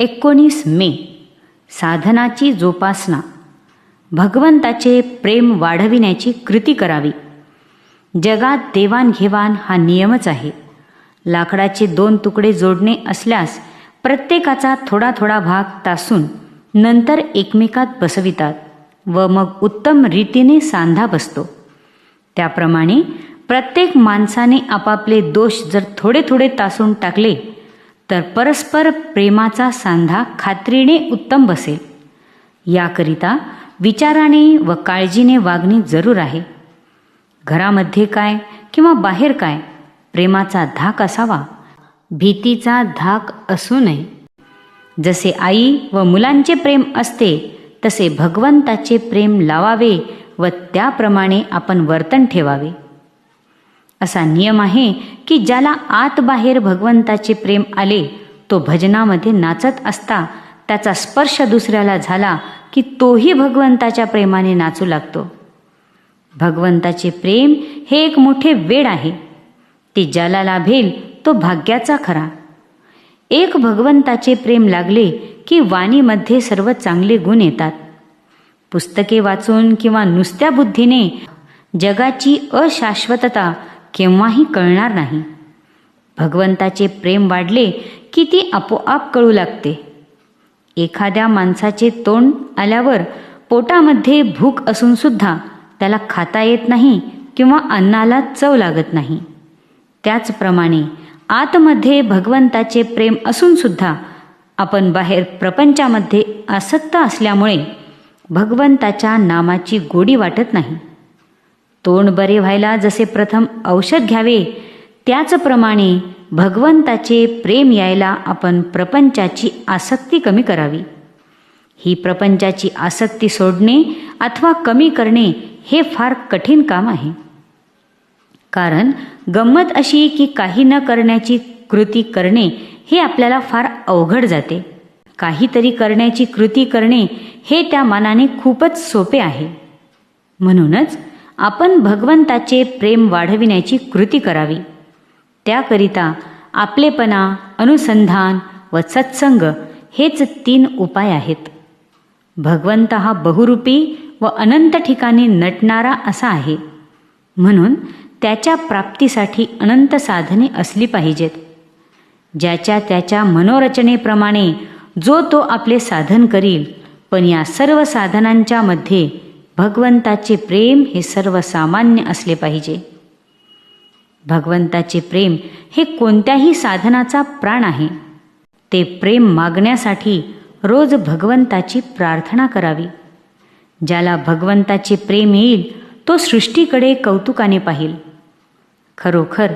एकोणीस मे साधनाची जोपासना. भगवंताचे प्रेम वाढविण्याची कृती करावी. जगात देवाणघेवाण हा नियमच आहे. लाकडाचे दोन तुकडे जोडणे असल्यास प्रत्येकाचा थोडा थोडा भाग तासून नंतर एकमेकात बसवितात व मग उत्तम रीतीने सांधा बसतो. त्याप्रमाणे प्रत्येक माणसाने आपापले दोष जर थोडे थोडे तासून टाकले तर परस्पर प्रेमाचा सांधा खात्रीने उत्तम बसेल. याकरिता विचाराने व काळजीने वागणे जरूर आहे. घरामध्ये काय किंवा बाहेर काय प्रेमाचा धाक असावा. भीतीचा धाक असू नये. जसे आई व मुलांचे प्रेम असते तसे भगवंताचे प्रेम लावावे व त्याप्रमाणे आपण वर्तन ठेवावे. असा नियम आहे की ज्याला आत बाहेर भगवंताचे प्रेम आले तो भजनामध्ये नाचत असता त्याचा स्पर्श दुसऱ्याला झाला की तोही भगवंताच्या प्रेमाने नाचू लागतो. भगवंताचे प्रेम हे एक मोठे वेड आहे. ते ज्याला लाभेल तो भाग्याचा खरा. एक भगवंताचे प्रेम लागले की वाणीमध्ये सर्व चांगले गुण येतात. पुस्तके वाचून किंवा नुसत्या बुद्धीने जगाची अशाश्वतता केव्हाही कळणार नाही. भगवंताचे प्रेम वाढले की ती आपोआप कळू लागते. एखाद्या माणसाचे तोंड आल्यावर पोटामध्ये भूक असूनसुद्धा त्याला खाता येत नाही किंवा अन्नाला चव लागत नाही. त्याचप्रमाणे आतमध्ये भगवंताचे प्रेम असूनसुद्धा आपण बाहेर प्रपंचामध्ये आसक्त असल्यामुळे भगवंताच्या नामाची गोडी वाटत नाही. तोंड बरे व्हायला जसे प्रथम औषध घ्यावे त्याचप्रमाणे भगवंताचे प्रेम यायला आपण प्रपंचाची आसक्ती कमी करावी. ही प्रपंचाची आसक्ती सोडणे अथवा कमी करणे हे फार कठीण काम आहे. कारण गंमत अशी की काही न करण्याची कृती करणे हे आपल्याला फार अवघड जाते. काहीतरी करण्याची कृती करणे हे त्या मनाने खूपच सोपे आहे. म्हणूनच आपण भगवंताचे प्रेम वाढविण्याची कृती करावी. त्याकरिता आपलेपणा अनुसंधान व सत्संग हेच तीन उपाय आहेत. भगवंत हा बहुरूपी व अनंत ठिकाणी नटणारा असा आहे. म्हणून त्याच्या प्राप्तीसाठी अनंत साधने असली पाहिजेत. ज्याच्या त्याच्या मनोरचनेप्रमाणे जो तो आपले साधन करील पण या सर्व साधनांच्या मध्ये भगवंताचे प्रेम हे सर्वसामान्य असले पाहिजे. भगवंताचे प्रेम हे कोणत्याही साधनाचा प्राण आहे. ते प्रेम मागण्यासाठी रोज भगवंताची प्रार्थना करावी. ज्याला भगवंताचे प्रेम येईल तो सृष्टीकडे कौतुकाने पाहिल. खरोखर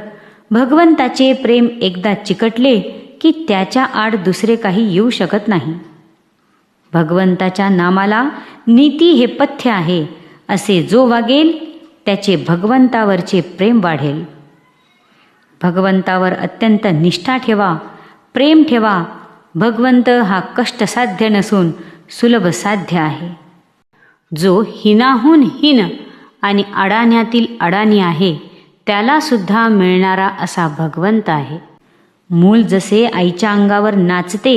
भगवंताचे प्रेम एकदा चिकटले की त्याच्या आड दुसरे काही येऊ शकत नाही. भगवंताच्या नामाला नीती हे पथ्य आहे असे जो वागेल त्याचे भगवंतावरचे प्रेम वाढेल. भगवंतावर अत्यंत निष्ठा ठेवा प्रेम ठेवा भगवंत हा कष्टसाध्य नसून सुलभ साध्य आहे. जो हिनाहून हिन आणि अडाण्यातील अडाणी आहे त्याला सुद्धा मिळणारा असा भगवंत आहे. मूल जसे आईच्या अंगावर नाचते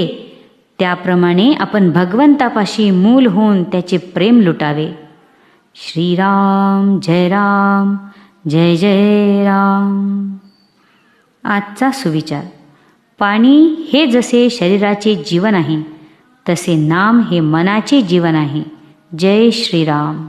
त्याप्रमाणे आपण भगवंतापाशी मूल होऊन त्याचे प्रेम लुटावे. श्रीराम जय राम जय जय राम. आजचा सुविचार. पाणी हे जसे शरीराचे जीवन आहे तसे नाम हे मनाचे जीवन आहे. जय श्रीराम.